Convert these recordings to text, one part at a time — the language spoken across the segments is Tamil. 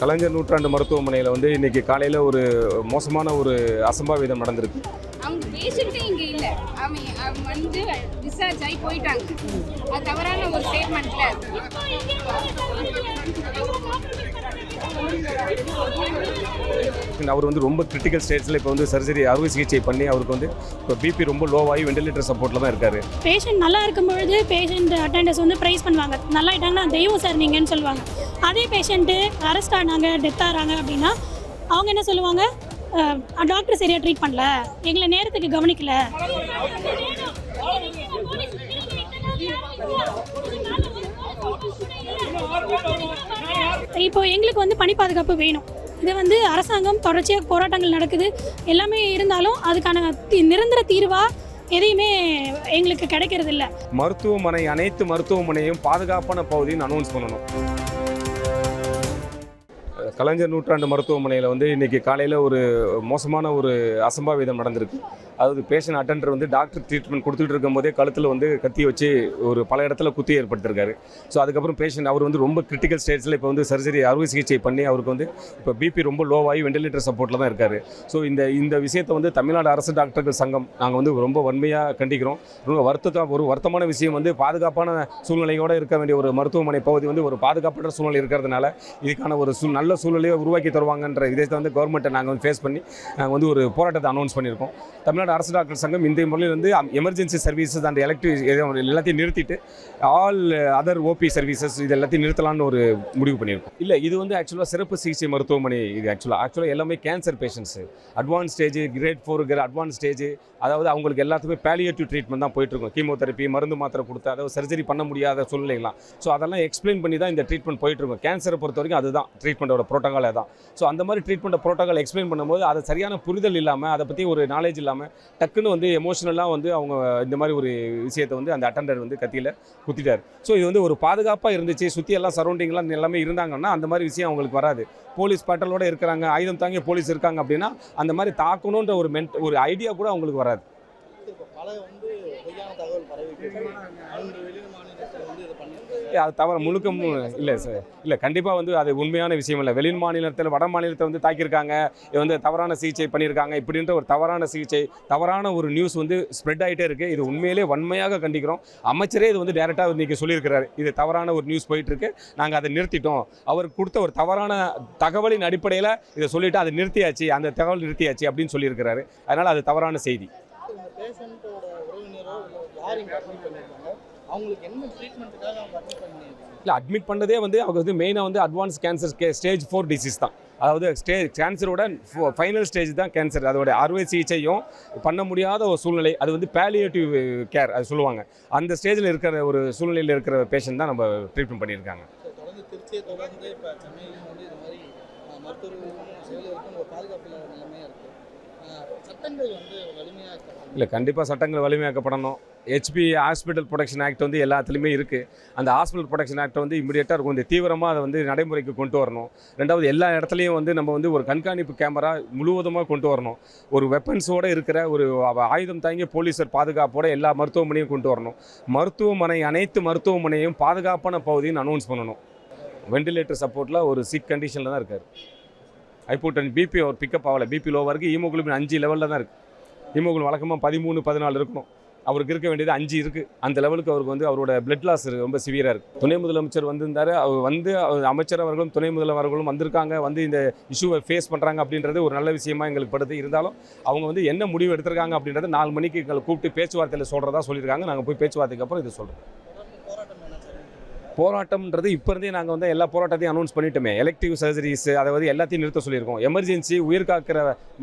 கலைஞர் நூற்றாண்டு மருத்துவமனையில் வந்து இன்னைக்கு காலையில் ஒரு மோசமான ஒரு அசம்பாவிதம் நடந்திருக்கு. அவங்க பேஷண்ட்டே இங்கே இல்லை. அவன் வந்து டிஸ்சார்ஜ் ஆகி போயிட்டாங்க. அது தவறான ஒரு ஸ்டேட்மெண்ட்டில் அவர் வந்து ரொம்ப கிரிட்டிக்கல் ஸ்டேஜில் இப்போ வந்து சர்ஜரி அறுவை சிகிச்சை பண்ணி அவருக்கு வந்து இப்போ பிபி ரொம்ப லோவாகி வெண்டிலேட்டர் சப்போர்ட்டில் தான் இருக்காரு. பேஷண்ட் நல்லா இருக்கும் பொழுது பேஷண்ட் அட்டெண்டர்ஸ் வந்து ப்ரைஸ் பண்ணுவாங்க. நல்லா ஆயிட்டாங்கன்னா தெய்வம் சார் நீங்கன்னு சொல்லுவாங்க. அதே பேஷண்ட்டு அரெஸ்ட் ஆனாங்க டெத் ஆகிறாங்க அப்படின்னா அவங்க என்ன சொல்லுவாங்க? டாக்டர் சரியாக ட்ரீட் பண்ணல. எங்களை நேரத்துக்கு கவனிக்கல. இப்போ எங்களுக்கு வந்து பணி பாதுகாப்பு வேணும். இது வந்து அரசாங்கம் தொடர்ச்சியாக போராட்டங்கள் நடக்குது. எல்லாமே இருந்தாலும் அதுக்கான நிரந்தர தீர்வாக எதையுமே எங்களுக்கு கிடைக்கிறது இல்லை மருத்துவமனை அனைத்து மருத்துவமனையும் பாதுகாப்பான பகுதின்னு அனௌன்ஸ் பண்ணணும். கலைஞர் நூற்றாண்டு மருத்துவமனையில் வந்து இன்றைக்கி காலையில் ஒரு மோசமான ஒரு அசம்பாவிதம் நடந்திருக்கு. அதாவது பேஷண்ட் அட்டெண்டர் வந்து டாக்டர் ட்ரீட்மெண்ட் கொடுத்துட்டு இருக்கும்போதே கழுத்தில் வந்து கத்தி வச்சு ஒரு பல இடத்துல குத்தி ஏற்படுத்திருக்காரு ஸோ அதுக்கப்புறம் பேஷண்ட் அவர் வந்து ரொம்ப கிரிட்டிக்கல் ஸ்டேஜில் இப்போ வந்து சர்ஜரி அறுவை சிகிச்சை பண்ணி அவருக்கு வந்து இப்போ பிபி ரொம்ப லோவாகி வெண்டிலேட்டர் சப்போர்ட்டில் தான் இருக்காரு. ஸோ இந்த இந்த விஷயத்தை வந்து தமிழ்நாடு அரசு டாக்டர்கள் சங்கம் நாங்கள் வந்து ரொம்ப வன்மையாக கண்டிக்கிறோம். ரொம்ப வருத்தத்தை ஒரு வருத்தமான விஷயம் வந்து பாதுகாப்பான சூழ்நிலையோடு இருக்க வேண்டிய ஒரு மருத்துவமனை பகுதி வந்து ஒரு பாதுகாப்பற்ற சூழ்நிலை இருக்கிறதுனால இதுக்கான ஒரு நல்ல நல்ல சூழ்நிலையை உருவாக்கி தருவாங்கன்ற விதத்தை வந்து கவர்மெண்ட்டை நாங்கள் வந்து ஃபேஸ் பண்ணி நாங்கள் வந்து ஒரு போராட்டத்தை அனௌன்ஸ் பண்ணியிருக்கோம். தமிழ்நாடு அரசு டாக்டர் சங்கம் இந்த முறையில் வந்து எமர்ஜென்சி சர்வீசஸ் அண்ட் எலக்ட்ரிக் எல்லாத்தையும் நிறுத்திட்டு ஆல் அதர் ஓபி சர்வீசஸ் இது எல்லாத்தையும் நிறுத்தலாம்னு ஒரு முடிவு பண்ணியிருக்கோம். இல்லை இது வந்து ஆக்சுவலாக சிறப்பு சிகிச்சை மருத்துவமனை இது ஆக்சுவலாக ஆக்சுவலாக எல்லாமே cancer patients advance stage grade four advance stage அதாவது அவங்களுக்கு எல்லாத்துக்குமே பேலியேட்டிவ் ட்ரீட்மெண்ட் தான் போயிட்டுருக்கும். கீமோதெரப்பி மருந்து மாத்திரை கொடுத்து அதாவது சர்ஜரி பண்ண முடியாத சூழ்நிலைகளாம் ஸோ அதெல்லாம் எக்ஸ்பிளைன் பண்ணி தான் இந்த ட்ரீட்மெண்ட் போயிட்டுருக்கும். கேன்சரை பொறுத்த வரைக்கும் அதுதான் ட்ரீட்மெண்ட்டோட ப்ரோட்டோகால் தான் ஸோ அந்த மாதிரி ட்ரீட்மெண்ட் ப்ரோட்டோகால் எக்ஸ்பிளைன் பண்ணும்போது அதை சரியான புரிதல் இல்லாமல் அதை பற்றி ஒரு நாலேஜ் இல்லாமல் டக்குன்னு வந்து எமோஷனலாக வந்து அவங்க இந்த மாதிரி ஒரு விஷயத்தை வந்து அந்த அட்டண்டர் வந்து கத்தியில் குத்திட்டார். ஸோ இது வந்து ஒரு பாதுகாப்பாக இருந்துச்சு சுற்றி எல்லாம் சரௌண்டிங்லாம் எல்லாமே இருந்தாங்கன்னா அந்த மாதிரி விஷயம் அவங்களுக்கு வராது. போலீஸ் பட்டலோடு இருக்கிறாங்க ஆயுதம் தாங்கிய போலீஸ் இருக்காங்க அப்படின்னா அந்த மாதிரி தாக்கணுன்ற ஒரு மென்ட் ஒரு ஐடியா கூட அவங்களுக்கு வராது. இப்போ பல வந்து பொய்யான தகவல் பரவி மூன்று வெளி மாநிலத்தில் வந்து இதை பண்ணி ஏ, அது தவிர முழுக்க இல்லை சார் இல்லை கண்டிப்பாக வந்து அது உண்மையான விஷயம் இல்லை. வெளி மாநிலத்தில் வட மாநிலத்தை வந்து தாக்கியிருக்காங்க. இது வந்து தவறான சிகிச்சை பண்ணியிருக்காங்க. இப்படின்ற ஒரு தவறான சிகிச்சை தவறான ஒரு நியூஸ் வந்து ஸ்ப்ரெட் ஆகிட்டே இருக்குது இது உண்மையிலே வன்மையாக கண்டிக்கிறோம். அமைச்சரே இது வந்து டேரெக்டாக இன்றைக்கி சொல்லியிருக்கிறாரு. இது தவறான ஒரு நியூஸ் போயிட்டுருக்கு நாங்கள் அதை நிறுத்திட்டோம். அவர் கொடுத்த ஒரு தவறான தகவலின் அடிப்படையில் இதை சொல்லிவிட்டு அதை நிறுத்தியாச்சு. அந்த தகவல் நிறுத்தியாச்சு அப்படின்னு சொல்லியிருக்கிறாரு. அதனால் அது தவறான செய்தி. அவங்களுக்கு என்ன ட்ரீட்மெண்ட்டுக்காக அவங்க அட்மிட் பண்ணியிருக்காங்க இல்லை அட்மிட் பண்ணதே வந்து அவங்க வந்து மெயினாக வந்து அட்வான்ஸ் கேன்சர் கே ஸ்டேஜ் ஃபோர் டிசீஸ் தான். அதாவது ஸ்டேஜ் கேன்சரோட ஃபைனல் ஸ்டேஜ் தான் கேன்சர் அதோட அறுவை சிகிச்சையும் பண்ண முடியாத ஒரு சூழ்நிலை. அது வந்து பேலியேட்டிவ் கேர் அது சொல்லுவாங்க. அந்த ஸ்டேஜில் இருக்கிற ஒரு சூழ்நிலையில் இருக்கிற பேஷண்ட் தான் நம்ம ட்ரீட்மெண்ட் பண்ணியிருக்காங்க. ஸோ தொடர்ந்து திருச்சியை தொடர்ந்து இப்போ சென்னையிலும் வந்து இது மாதிரி அஹ், மருத்துவர்களுக்கும் செவிலியருக்கும் ஒரு பாதுகாப்பு இல்லாத நிலைமையாக இருக்குது சட்டங்கள் வந்து வலிமையாக இருக்கலாம் இல்லை கண்டிப்பாக சட்டங்கள் வலிமையாக்கப்படணும். ஹெச்பி ஹாஸ்பிட்டல் ப்ரொடெக்ஷன் ஆக்ட் வந்து எல்லாத்துலேயுமே இருக்குது அந்த ஹாஸ்பிட்டல் ப்ரொடெக்ஷன் ஆக்ட் வந்து இமீடியட்டாக இருக்கும். இந்த தீவிரமாக அதை வந்து நடைமுறைக்கு கொண்டு வரணும். ரெண்டாவது எல்லா இடத்துலையும் வந்து நம்ம வந்து ஒரு கண்காணிப்பு கேமரா முழுவதுமாக கொண்டு வரணும். ஒரு வெப்பன்ஸோடு இருக்கிற ஒரு ஆயுதம் தாங்கிய போலீஸர் பாதுகாப்போட எல்லா மருத்துவமனையும் கொண்டு வரணும். மருத்துவமனை அனைத்து மருத்துவமனையும் பாதுகாப்பான பகுதின்னு அனௌன்ஸ் பண்ணணும். வெண்டிலேட்டர் சப்போர்ட்டில் ஒரு சிக் கண்டிஷனில் தான் இருக்கார். ஹைப்போட்டன் பிபி அவர் பிக்கப் ஆகலை. பிபி லோவாக இருக்குது ஹீமோகுளோபின் அஞ்சு லெவலில் தான் இருக்குது ஹீமோகுளோபின் வழக்கமாக பதிமூணு பதினாலு இருக்கணும். அவருக்கு இருக்க வேண்டியது அஞ்சு இருக்குது அந்த லெவலுக்கு அவருக்கு வந்து அவரோட பிளட் லாஸ் ரொம்ப சிவியராக இருக்குது துணை முதலமைச்சர் வந்திருந்தார். அவர் வந்து அவர் அமைச்சர் அவர்களும் துணை முதல்வர்களும் வந்திருக்காங்க. வந்து இந்த இஷ்யூவை ஃபேஸ் பண்ணுறாங்க அப்படின்றது ஒரு நல்ல விஷயமா எங்களுக்கு படுது. இருந்தாலும் அவங்க வந்து என்ன முடிவு எடுத்திருக்காங்க அப்படின்றத நாலு மணிக்கு எங்களை கூப்பிட்டு பேச்சுவார்த்தையில் சொல்கிறதா சொல்லியிருக்காங்க. நாங்கள் போய் பேச்சுவார்த்தைக்கு அப்புறம் இது சொல்கிறோம் தொடர்ந்து போராட்டம் என்ன சார் போராட்டம்ன்றது இப்போ இருந்தே நாங்கள் வந்து எல்லா போராட்டத்தையும் அனௌன்ஸ் பண்ணிட்டோமே. எலக்டிவ் சர்ஜரிஸ் அதை வந்து எல்லாத்தையும் நிறுத்த சொல்லியிருக்கோம். எமர்ஜென்சி உயிர் காக்கிற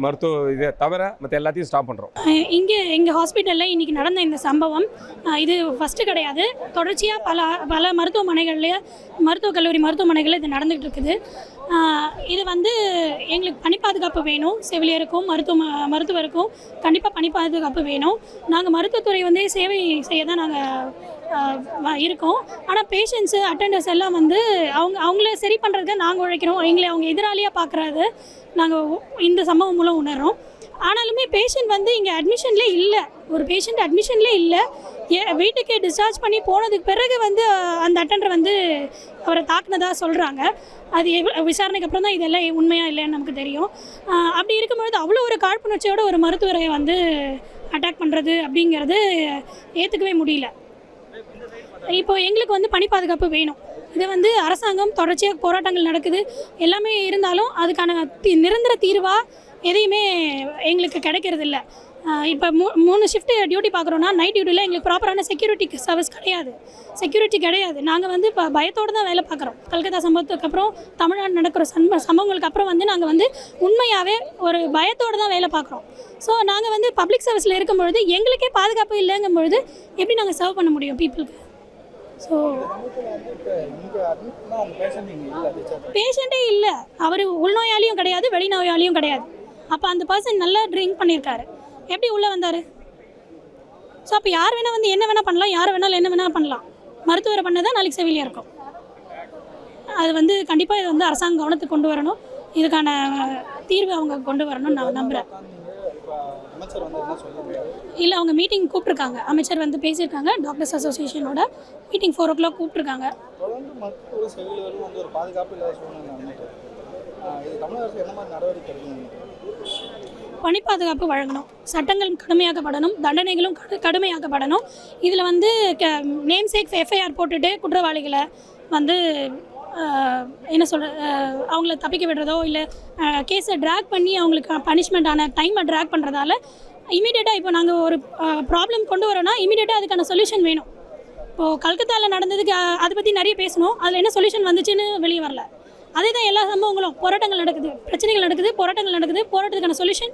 மருத்துவ இதை தவிர மற்ற எல்லாத்தையும் ஸ்டாப் பண்ணுறோம் இங்கே எங்கள் ஹாஸ்பிட்டலில் இன்றைக்கி நடந்த இந்த சம்பவம் இது ஃபஸ்ட்டு கிடையாது. தொடர்ச்சியாக பல பல மருத்துவமனைகள்லேயே மருத்துவக் கல்லூரி மருத்துவமனைகளில் இது நடந்துகிட்டு இருக்குது. இது வந்து எங்களுக்கு பணி பாதுகாப்பு வேணும். செவிலியருக்கும் மருத்துவ மருத்துவருக்கும் கண்டிப்பாக பணி பாதுகாப்பு வேணும். நாங்கள் மருத்துவத்துறை வந்து சேவை செய்ய தான் நாங்கள் இருக்கோம். ஆனால் பேஷண்ட்ஸு அட்டண்டர்ஸ் எல்லாம் வந்து அவங்க அவங்கள சரி பண்ணுறதுக்கு நாங்கள் உழைக்கிறோம். எங்களை அவங்க எதிராளியாக பார்க்குறது நாங்கள் இந்த சம்பவம் மூலம் உணர்றோம். ஆனாலுமே பேஷண்ட் வந்து இங்கே அட்மிஷன்லே இல்லை. ஒரு பேஷண்ட் அட்மிஷன்லே இல்லை. ஏ- வீட்டுக்கு டிஸ்சார்ஜ் பண்ணி போனதுக்கு பிறகு வந்து அந்த அட்டண்டர் வந்து அவரை தாக்குனதாக சொல்கிறாங்க அது விசாரணைக்கு அப்புறம் தான் இதெல்லாம் உண்மையாக இல்லைன்னு நமக்கு தெரியும். அப்படி இருக்கும்பொழுது அவ்வளோ ஒரு காழ்ப்புணர்ச்சியோட ஒரு மருத்துவரை வந்து அட்டாக் பண்ணுறது அப்படிங்கிறது ஏற்றுக்கவே முடியல. இப்போ எங்களுக்கு வந்து பணி பாதுகாப்பு வேணும். இது வந்து அரசாங்கம் தொடர்ச்சியாக போராட்டங்கள் நடக்குது. எல்லாமே இருந்தாலும் அதுக்கான நிரந்தர தீர்வாக எதையுமே எங்களுக்கு கிடைக்கிறது இல்லை இப்போ மூ மூணு ஷிஃப்ட் டியூட்டி பார்க்குறோன்னா நைட் டியூட்டியில் எங்களுக்கு ப்ராப்பரான செக்யூரிட்டி சர்வீஸ் கிடையாது. செக்யூரிட்டி கிடையாது. நாங்கள் வந்து இப்போ பயத்தோடு தான் வேலை பார்க்குறோம் கல்கத்தா சம்பவத்துக்கு அப்புறம் தமிழ்நாடு நடக்கிற சம்ப சம்பவங்களுக்கு அப்புறம் வந்து நாங்கள் வந்து உண்மையாகவே ஒரு பயத்தோடு தான் வேலை பார்க்குறோம் ஸோ நாங்கள் வந்து பப்ளிக் சர்வீஸில் இருக்கும் பொழுது எங்களுக்கே பாதுகாப்பு இல்லைங்கும் பொழுது எப்படி நாங்கள் சர்வ் பண்ண முடியும் பீப்புளுக்கு ஸோ பேஷண்ட்டே இல்லை. அவர் உள்நோயாளியும் கிடையாது வெளிநோயாளியும் கிடையாது. அப்போ அந்த பர்சன் நல்லா ட்ரிங்க் பண்ணியிருக்காரு எப்படி உள்ளே வந்தார்? ஸோ அப்போ யார் வேணால் வந்து என்ன வேணால் பண்ணலாம் யார் வேணாலும் என்ன வேணால் பண்ணலாம். மருத்துவரை பண்ணதான் நாளைக்கு செவிலியாக இருக்கும். அது வந்து கண்டிப்பாக இது வந்து அரசாங்கம் கவனத்துக்கு கொண்டு வரணும். இதுக்கான தீர்வு அவங்க கொண்டு வரணும்னு நான் நம்புகிறேன் இல்லை அவங்க மீட்டிங் கூப்பிட்ருக்காங்க அமைச்சர் வந்து பேசியிருக்காங்க. டாக்டர்ஸ் அசோசியேஷனோட மீட்டிங் ஃபோர் ஓ கிளாக் கூப்பிட்ருக்காங்க பாதுகாப்பு பணி பாதுகாப்பு வழங்கணும். சட்டங்கள் கடுமையாக்கப்படணும். தண்டனைகளும் கடுமையாக்கப்படணும். இதில் வந்து க நேம் சேக் எஃப்ஐஆர் போட்டுட்டு குற்றவாளிகளை வந்து என்ன சொல்ற அவங்கள தப்பிக்க விடுறதோ இல்லை கேஸை ட்ராக் பண்ணி அவங்களுக்கு பனிஷ்மெண்ட் ஆன டைமை ட்ராக் பண்ணுறதால இமீடியட்டாக இப்போ நாங்கள் ஒரு ப்ராப்ளம் கொண்டு வரோன்னா இமீடியட்டாக அதுக்கான சொல்யூஷன் வேணும். இப்போது கல்கத்தாவில் நடந்ததுக்கு அதை பற்றி நிறைய பேசணும். அதில் என்ன சொல்யூஷன் வந்துச்சுன்னு வெளியே வரல. அதே தான் எல்லா சம்பவங்களும். போராட்டங்கள் நடக்குது. பிரச்சனைகள் நடக்குது. போராட்டங்கள் நடக்குது. போராட்டத்துக்கான சொல்யூஷன்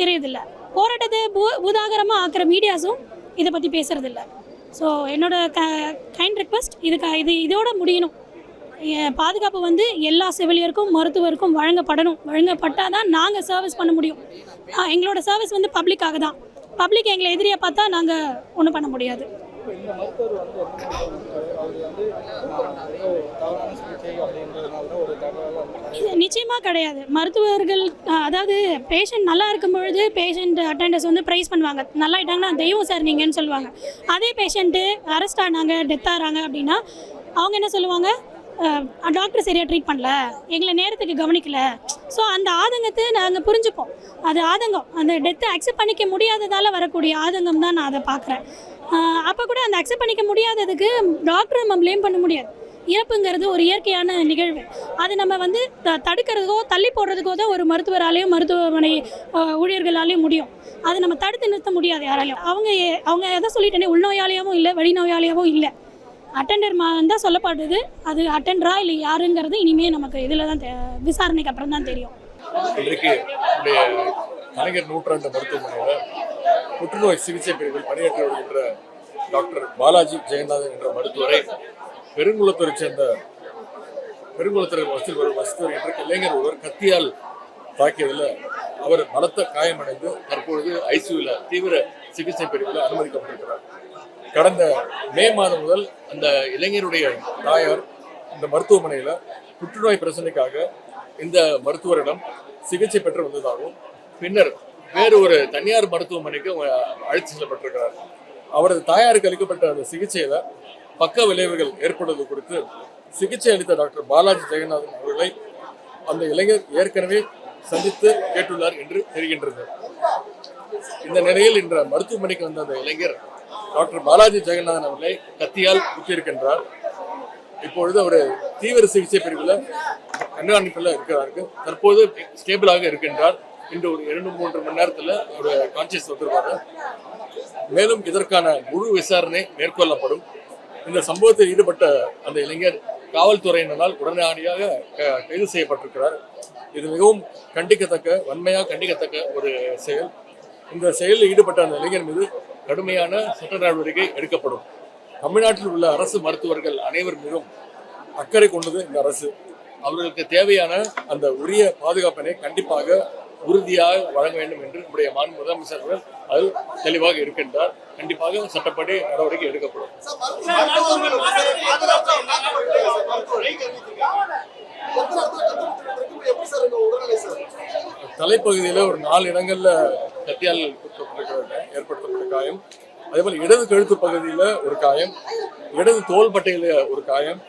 தெரியுதில்ல. போராட்டத்தை பூ பூதாகரமாக ஆக்கிற மீடியாஸும் இதை பற்றி பேசுகிறதில்ல ஸோ என்னோட க கைண்ட் ரெக்வஸ்ட் இதுக்கு இது இதோட முடியணும். பாதுகாப்பு வந்து எல்லா செவிலியருக்கும் மருத்துவருக்கும் வழங்கப்படணும். வழங்கப்பட்டால் தான் நாங்கள் சர்வீஸ் பண்ண முடியும். எங்களோட சர்வீஸ் வந்து பப்ளிக்காக தான் பப்ளிக் எங்களை எதிரியாக பார்த்தா நாங்கள் ஒன்றும் பண்ண முடியாது. இந்த மருத்துவர் வந்து அவர் வந்து தவறான சிகிச்சை அப்படின்றதுனால ஒரு தகவல் இது நிச்சயமாக கிடையாது. மருத்துவர்கள் அதாவது பேஷண்ட் நல்லா இருக்கும் பொழுது பேஷண்ட் அட்டண்டர்ஸ் வந்து ப்ரைஸ் பண்ணுவாங்க. நல்லா ஆயிட்டாங்கன்னா தெய்வம் சார் நீங்கன்னு சொல்லுவாங்க. அதே பேஷண்ட்டு அரெஸ்ட் ஆனாங்க டெத் ஆகிறாங்க அப்படின்னா அவங்க என்ன சொல்லுவாங்க? டாக்டர் சரியாக ட்ரீட் பண்ணல. எங்களை நேரத்துக்கு கவனிக்கல. ஸோ அந்த ஆதங்கத்தை நாங்கள் புரிஞ்சுப்போம். அது ஆதங்கம். அந்த டெத்தை அக்செப்ட் பண்ணிக்க முடியாததால் வரக்கூடிய ஆதங்கம் தான் நான் அதை பார்க்குறேன். அப்போ கூட அந்த அக்செப்ட் பண்ணிக்க முடியாததுக்கு டாக்டரை நம்ம ப்ளேம் பண்ண முடியாது. இறப்புங்கிறது ஒரு இயற்கையான நிகழ்வு. அது நம்ம வந்து த தடுக்கிறதுக்கோ தள்ளி போடுறதுக்கோ தான் ஒரு மருத்துவராலையும் மருத்துவமனை அஹ், ஊழியர்களாலையும் முடியும். அதை நம்ம தடுத்து நிறுத்த முடியாது யாராலையும். அவங்க எ- அவங்க எதை சொல்லிட்டேனே உள்நோயாளியாகவும் இல்லை வெளிநோயாளியாகவும் இல்லை. அட்டெண்டர் தான் சொல்லப்படுது. அது அட்டெண்டரா இல்லை யாருங்கிறது இனிமே நமக்கு இதில் தான் தெ- விசாரணைக்கு அப்புறம் தான் தெரியும். இன்றைக்கு கலைஞர் நூற்றாண்டு மருத்துவமனையில் புற்றுநோய் சிகிச்சை பிரிவில் பணியாற்றி வருகின்ற டாக்டர் பாலாஜி ஜெயநாதன் என்ற மருத்துவரை பெருங்குளத்தூரை சேர்ந்த பெருங்குளத்துறை வசதி வரும் வசதி என்ற இளைஞர் ஒருவர் கத்தியால் தாக்கியதில் அவர் பலத்த காயமடைந்து தற்பொழுது ஐசியூவில் தீவிர சிகிச்சை பிரிவில் அனுமதிக்கப்பட்டிருக்கிறார். கடந்த மே மாதம் முதல் அந்த இளைஞருடைய தாயார் இந்த மருத்துவமனையில் புற்றுநோய் பிரச்சனைக்காக இந்த மருத்துவரிடம் சிகிச்சை பெற்று வந்ததாகவும் பின்னர் வேறு ஒரு தனியார் மருத்துவமனைக்கு அவங்க அழைத்து செல்லப்பட்டிருக்கிறார். அவரது தாயாருக்கு அளிக்கப்பட்ட அந்த சிகிச்சையில பக்க விளைவுகள் ஏற்படுவது குறித்து சிகிச்சை அளித்த டாக்டர் பாலாஜி ஜெகநாதன் அவர்களை அந்த இளைஞர் ஏற்கனவே சந்தித்து கேட்டுள்ளார் என்று தெரிகின்றது. இந்த நிலையில் இன்று மருத்துவமனைக்கு வந்த அந்த இளைஞர் டாக்டர் பாலாஜி ஜெகநாதன் அவர்களை கத்தியால் குத்தியிருக்கின்றார். இப்பொழுது அவர் தீவிர சிகிச்சை பிரிவில் கண்காணிப்பில் இருக்கிறாருக்கு. தற்போது ஸ்டேபிளாக இருக்கின்றார். இன்று ஒரு இரண்டு மூன்று மணி நேரத்தில் ஒரு கான்சியஸ் வந்துருவார். மேலும் இதற்கான முழு விசாரணை மேற்கொள்ளப்படும். இந்த சம்பவத்தில் ஈடுபட்ட அந்த இளைஞர் காவல்துறையினரால் உடனடியாக க- கைது செய்யப்பட்டிருக்கிறார். இது மிகவும் கண்டிக்கத்தக்க வன்மையாக கண்டிக்கத்தக்க ஒரு செயல். இந்த செயலில் ஈடுபட்ட அந்த இளைஞர் மீது கடுமையான சட்ட நடவடிக்கை எடுக்கப்படும். தமிழ்நாட்டில் உள்ள அரசு மருத்துவர்கள் அனைவர் மீதும் அக்கறை கொண்டது இந்த அரசு. அவர்களுக்கு தேவையான அந்த உரிய பாதுகாப்பினை கண்டிப்பாக உறுதியாக வழங்க வேண்டும் என்று நம்முடைய மாநில முதலமைச்சர் அவர்கள் அதில் தெளிவாக இருக்கின்றார். கண்டிப்பாக சட்டப்படி நடவடிக்கை எடுக்கப்படும். தலைப்பகுதியில் ஒரு நாலு இடங்களில் கத்தியால் ஏற்பட்டு காயம். அதே போல இடது கழுத்து பகுதியில் ஒரு காயம் இடது தோள்பட்டையில் ஒரு காயம்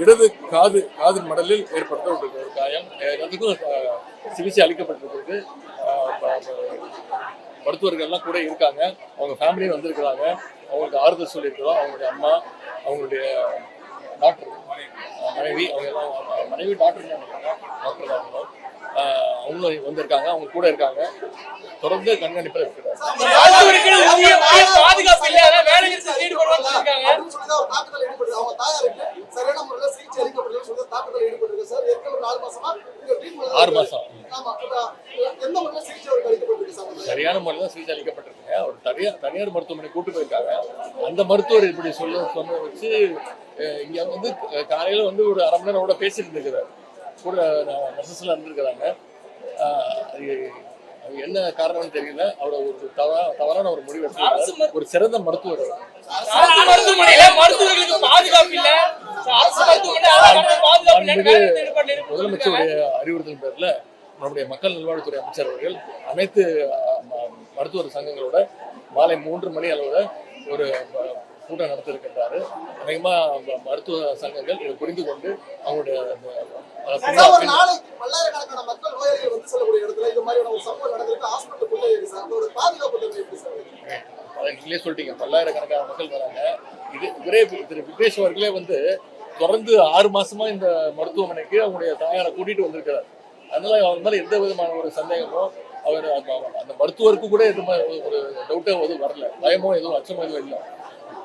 இடது காது காது மடலில் ஏற்படுத்தப்பட்டிருக்க ஒரு காயம். எல்லாத்துக்கும் சிகிச்சை அளிக்கப்பட்டிருக்கிறது. அஹ், மருத்துவர்கள் எல்லாம் கூட இருக்காங்க. அவங்க ஃபேமிலியும் வந்திருக்கிறாங்க. அவங்களுக்கு ஆறுதல் சொல்லியிருக்கிறோம். அவங்களுடைய அம்மா அவங்களுடைய டாக்டர் மனைவி அவங்க எல்லாம் மனைவி டாக்டர் டாக்டர் தான் அவங்களும் வந்திருக்காங்க அவங்க கூட இருக்காங்க. தொடர்ந்து கண்காணிப்பில் இருக்கிறாங்க ஆறு மாசம் அளிக்கப்பட்டிருக்கு சரியான முறையில் தான் சிகிச்சை அளிக்கப்பட்டிருக்குங்க ஒரு தனியார் தனியார் மருத்துவமனை கூட்டு போயிருக்காங்க. அந்த மருத்துவர் இப்படி சொல்ல சொன்ன வச்சு இங்க வந்து காலையில வந்து ஒரு அரை மணி நேரம் கூட பேசிட்டு இருந்திருக்கிறார். கூட நர்சஸ்ல இருந்திருக்கிறாங்க அது என்ன காரணம்னு தெரியல. அவர் ஒரு தவறா தவறான ஒரு முடிவு எடுத்திருக்காரு. ஒரு சிறந்த மருத்துவர். முதலமைச்சருடைய அறிவுறுத்தல் பேர்ல நம்முடைய மக்கள் நல்வாழ்வுத்துறை அமைச்சர் அவர்கள் அனைத்து மருத்துவர் சங்கங்களோட மாலை மூன்று மணி அளவில் ஒரு கூட்டம் நடத்திருக்கின்றாரு அநேகமா ம- மருத்துவ சங்கங்கள் இதை புரிந்து கொண்டு அவங்களுடைய நீங்களே சொல்லிட்டீங்க. பல்லாயிரக்கணக்கான மக்கள் வராங்க. இது இவரே திரு விக்னேஷ் அவர்களே வந்து தொடர்ந்து ஆறு மாசமா இந்த மருத்துவமனைக்கு அவங்களுடைய தாயாரை கூட்டிட்டு வந்திருக்கிறார். அதனால அவங்க மேல எந்த விதமான ஒரு சந்தேகமோ அவர் அந்த அந்த மருத்துவருக்கு கூட எதுவும் ஒரு டவுட்டோ எதுவும் வரல. பயமோ எதுவும் அச்சமோ எதுவும் இல்லை.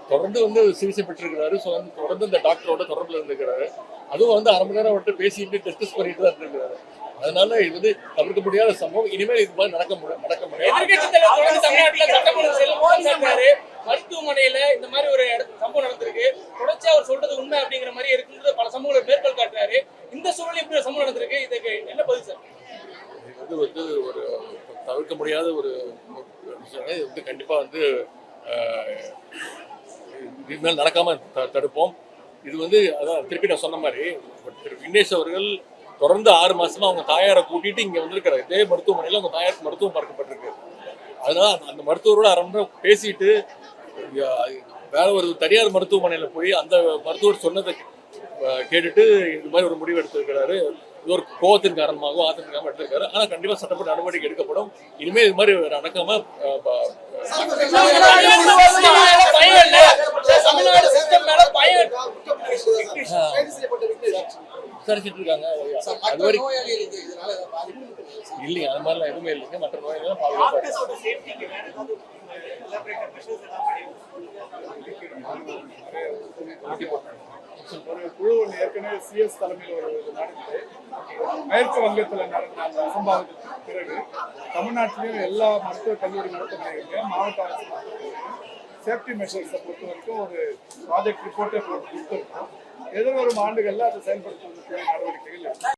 தொடர்ந்து வந்து சிகிச்சை பெற்றிருக்கிறாரு. ஸோ வந்து தொடர்ந்து இந்த டாக்டரோட தொடர்புல இருந்திருக்கிறாரு. அதுவும் வந்து அரை மணி நேரம் வந்துட்டு பேசிட்டு டிஸ்கஸ் பண்ணிட்டு தான் இருந்திருக்கிறாரு. அதனால இது வந்து தவிர்க்க முடியாத சம்பவம். இனிமேல் இது மாதிரி நடக்க முடியும் நடக்க முடியாது. மருத்துவமனையில இந்த மாதிரி ஒரு சம்பவம் நடந்திருக்கு. தொடர்ச்சியா அவர் சொல்றது உண்மை அப்படிங்கிற மாதிரி இருக்குன்றது பல சம்பவங்களை மேற்கோள் காட்டுறாரு. இந்த சூழலில் இப்படி ஒரு சம்பவம் நடந்திருக்கு. இதுக்கு என்ன பதில் சார்? இது வந்து ஒரு தவிர்க்க முடியாத ஒரு இது வந்து கண்டிப்பாக வந்து இனிமேல் நடக்காம த- தடுப்போம். இது வந்து அதான் திருப்பி நான் சொன்ன மாதிரி திரு விக்னேஷ் அவர்கள் தொடர்ந்து ஆறு மாசமா அவங்க தாயாரை கூட்டிட்டு இங்க வந்திருக்கிறார். இதே மருத்துவமனையில் அவங்க தாயாருக்கு மருத்துவம் பார்க்கப்பட்டிருக்கு. அதனால அந்த- மருத்துவரோட அரை மணி பேசிட்டு வேற ஒரு தனியார் மருத்துவமனையில் போய் அந்த மருத்துவர் சொன்னதை கேட்டுட்டு இது மாதிரி ஒரு முடிவு எடுத்திருக்கிறாரு. இவர் கோபத்தின் கோவத்தின் காரணமாகவும் ஆத்திரம் காரணமாக எடுத்திருக்காரு. ஆனால் கண்டிப்பாக சட்டப்பட்ட நடவடிக்கை எடுக்கப்படும். இனிமேல் இது மாதிரி நடக்காம அஹ், விசாரிச்சுட்டு இருக்காங்க அது வரைக்கும் இல்லைங்க அது மாதிரிலாம் எதுவுமே இல்லைங்க. மற்ற நோய்கள் பாதுகாப்பாக ஒன்று ஏற்கனவே சிஎஸ் தலைமையில் ஒரு நடந்தது மேற்கு வங்கத்தில் நடந்த அந்த அசம்பாவிதத்துக்கு பிறகு தமிழ்நாட்டிலையும் எல்லா மருத்துவக் கல்லூரி மருத்துவமனைகளிலும் மாவட்ட அரசு சேஃப்டி மெஷர்ஸை பொறுத்த வரைக்கும் ஒரு ப்ராஜெக்ட் ரிப்போர்ட்டை கொடுத்துருக்கோம். எதிர்வரும் ஆண்டுகளில் அதை செயல்படுத்துவதற்கான நடவடிக்கைகள் எடுக்கும்